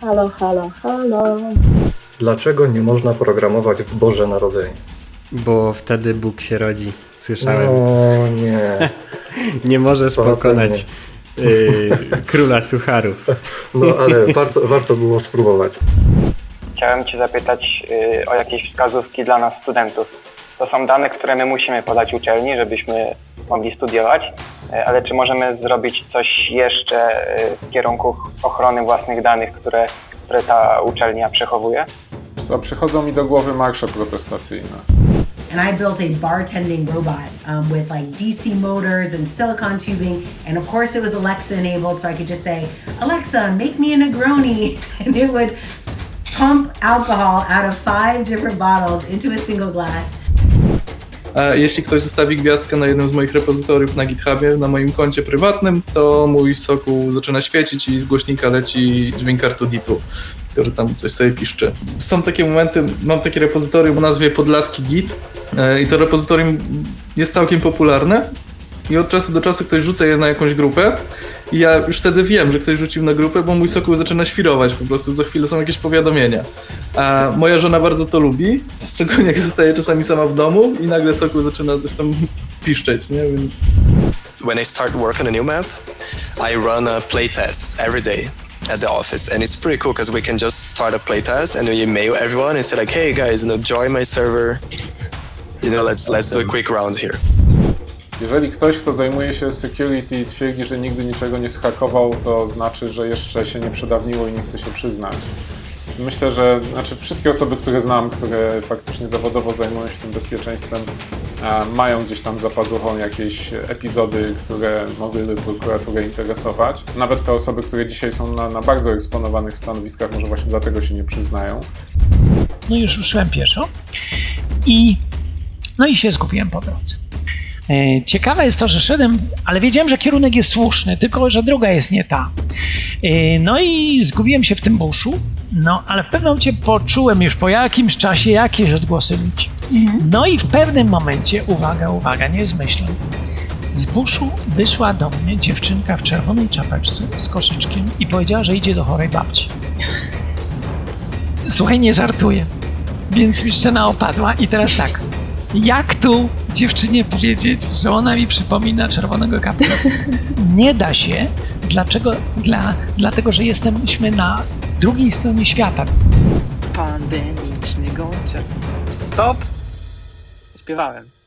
Halo, halo, halo. Dlaczego nie można programować w Boże Narodzenie? Bo wtedy Bóg się rodzi. Słyszałem. No nie. Nie możesz Potem pokonać y, króla sucharów. No ale warto, warto było spróbować. Chciałem Cię zapytać y, o jakieś wskazówki dla nas studentów. To są dane, które my musimy podać uczelni, żebyśmy mogli studiować, ale czy możemy zrobić coś jeszcze y, w kierunku ochrony własnych danych, które, które ta uczelnia przechowuje? Co, przychodzą mi do głowy marsze protestacyjne. and I built a bartending robot um, with like DC motors and silicon tubing, and of course it was Alexa enabled, so I could just say, Alexa, make me a Negroni, and it would pump alcohol out of five different bottles into a single glass. Jeśli ktoś zostawi gwiazdkę na jednym z moich repozytoriów na GitHubie, na moim koncie prywatnym, to mój soku zaczyna świecić i z głośnika leci dźwięk Artuditu, który tam coś sobie piszczy. Są takie momenty, mam takie repozytorium o nazwie Podlaski Git e, i to repozytorium jest całkiem popularne i od czasu do czasu ktoś rzuca je na jakąś grupę i ja już wtedy wiem, że ktoś rzucił na grupę, bo mój sokół zaczyna świrować po prostu, co chwilę są jakieś powiadomienia. A moja żona bardzo to lubi, szczególnie jak zostaje czasami sama w domu i nagle sokół zaczyna coś tam piszczeć, nie? Więc when I start work on a new map, I run uh, playtests every day at the office, and it's pretty cool because we can just start a playtest and we mail everyone and say like, "Hey guys, you know, join my server. You know, let's let's do a quick round here." Jeżeli ktoś, kto zajmuje się security twierdzi, że nigdy niczego nie schakował, to znaczy, że jeszcze się nie przedawniło i nie chce się przyznać. Myślę, że znaczy wszystkie osoby, które znam, które faktycznie zawodowo zajmują się tym bezpieczeństwem, e, mają gdzieś tam za pazuchą jakieś epizody, które mogłyby prokuraturę interesować. Nawet te osoby, które dzisiaj są na, na bardzo eksponowanych stanowiskach, może właśnie dlatego się nie przyznają. No już ruszyłem pieszo i no i się zgubiłem po drodze. E, Ciekawe jest to, że szedłem, ale wiedziałem, że kierunek jest słuszny, tylko że droga jest nie ta. E, No i zgubiłem się w tym buszu, no ale w pewnym momencie poczułem już po jakimś czasie jakieś odgłosy ludzi. No i w pewnym momencie, uwaga, uwaga, nie zmyślam, z buszu wyszła do mnie dziewczynka w czerwonej czapeczce z koszyczkiem i powiedziała, że idzie do chorej babci. Słuchaj, nie żartuję. Więc mi szczena opadła i teraz tak. Jak tu dziewczynie powiedzieć, że ona mi przypomina czerwonego kapitana? Nie da się. Dlaczego? Dla, dlatego, że jesteśmy na drugiej stronie świata. Pandemiczny gończek. Stop! Śpiewałem.